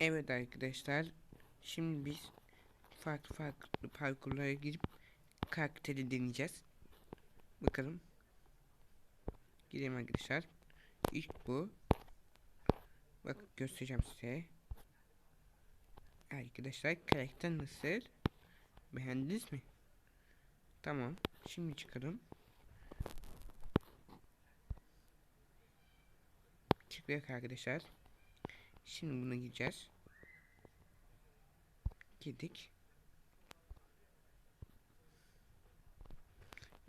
Evet arkadaşlar. Şimdi biz farklı farklı parkurlara girip karakteri deneyeceğiz. Bakalım. Gidelim arkadaşlar. İlk bu. Bak göstereceğim size. Arkadaşlar karakter nasıl? Beğendiniz mi? Tamam. Şimdi çıkalım. Çıkıyor arkadaşlar. Şimdi buna gideceğiz. Girdik.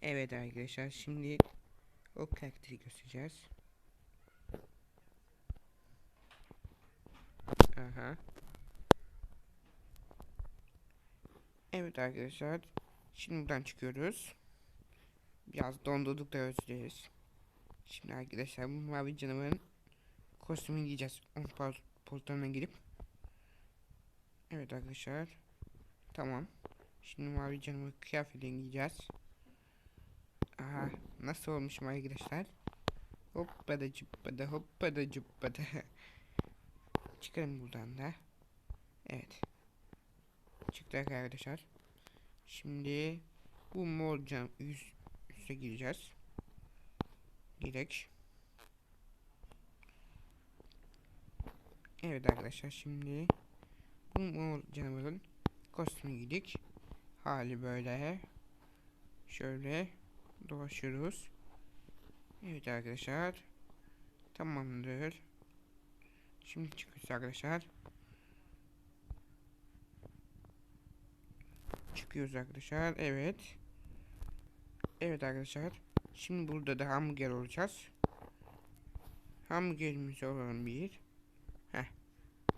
Evet arkadaşlar şimdi o karakteri göstereceğiz. Aha. Evet arkadaşlar. Şimdi buradan çıkıyoruz. Biraz dondurduk da özür dileriz. Şimdi arkadaşlar bu mavi canavarın kostümünü giyeceğiz. On portalına girip. Evet arkadaşlar. Tamam. Şimdi mavi canavar kıyafetini giyeceğiz. Aha nasıl olmuş arkadaşlar? Hoppada cıppada hoppada cıppada. Çıkalım buradan da. Evet. Çıktık arkadaşlar. Şimdi bu mor cam yüz üste gireceğiz. Girek. Evet arkadaşlar şimdi bu mor canavarın kostümü giydik. Hali böyle. Şöyle dolaşıyoruz. Evet arkadaşlar. Tamamdır. Şimdi çıkıyoruz arkadaşlar. Çıkıyoruz arkadaşlar. Evet. Evet arkadaşlar. Şimdi burada da hamburger olacağız. Hamburgerimiz olan bir.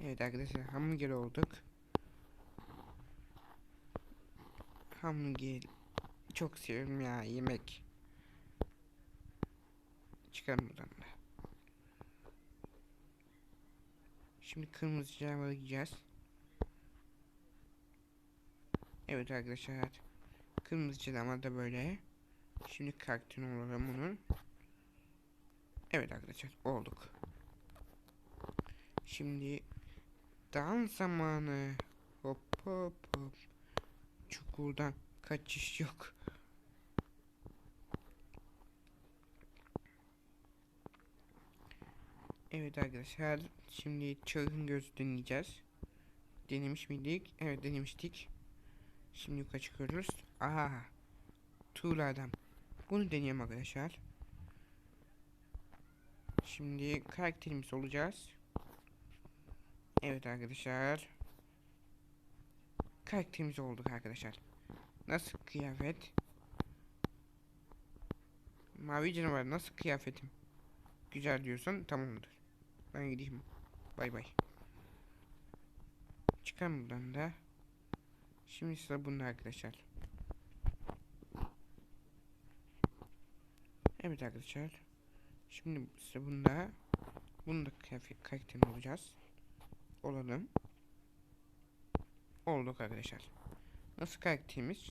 Evet arkadaşlar hamburger olduk. Hamburger çok seviyorum ya yemek. Çıkalım buradan da. Şimdi kırmızı canavarı gideceğiz. Evet arkadaşlar. Kırmızı canavar da böyle. Şimdi karakterin olalım bunun. Evet arkadaşlar olduk. Şimdi dans zamanı. Hop hop hop. Çukurdan kaçış yok. Evet arkadaşlar şimdi çılgın göz deneyeceğiz. Denemiş miydik? Evet denemiştik. Şimdi yukarı çıkıyoruz. Aha. Tuğla adam. Bunu deneyelim arkadaşlar. Şimdi karakterimiz olacağız. Evet arkadaşlar. Karakterimiz olduk arkadaşlar. Nasıl kıyafet? Mavi canavar nasıl kıyafetim? Güzel diyorsan tamamdır. Ben gideyim. Bay bay. Çıkalım buradan da. Şimdi sıra bunda arkadaşlar. Evet arkadaşlar. Şimdi sıra bunda. Bunu da kıyafet karakterini olacağız. Olalım. Olduk arkadaşlar. Nasıl karakterimiz?